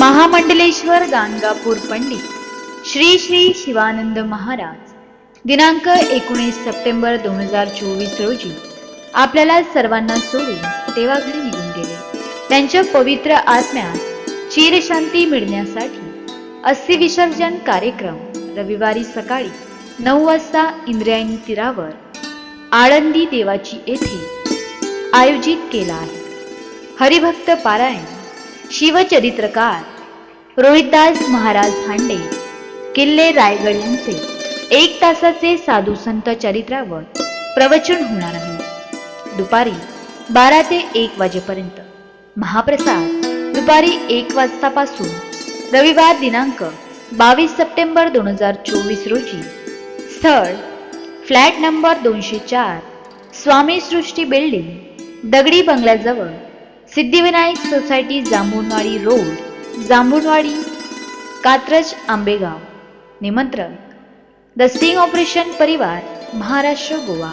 महामंडलेश्वर गाणगापूर पंडित श्री श्री शिवानंद महाराज. दिनांक एकोणीस सप्टेंबर दोन हजार चोवीस रोजी आपल्याला सर्वांना सोडून देवाघरी निघून गेले. त्यांच्या पवित्र आत्म्यास चिरशांती मिळण्यासाठी अस्थि विसर्जन कार्यक्रम रविवारी सकाळी नऊ वाजता इंद्रायणी तीरावर आळंदी देवाची येथे आयोजित केला आहे. हरिभक्त पारायण शिवचरित्रकार रोहितदास महाराज भांडे किल्ले रायगड यांचे एक तासाचे साधू संत चरित्रावर प्रवचन होणार आहे. दुपारी बारा ते एक वाजेपर्यंत महाप्रसाद दुपारी एक वाजतापासून रविवार दिनांक बावीस सप्टेंबर दोन हजार चोवीस रोजी. स्थळ फ्लॅट नंबर दोनशे चार स्वामी सृष्टी बिल्डिंग दगडी बंगल्याजवळ सिद्धिविनायक सोसायटी जांभूणवाडी रोड जांभूणवाडी कात्रज आंबेगाव. निमंत्रक द स्टिंग ऑपरेशन परिवार महाराष्ट्र गोवा.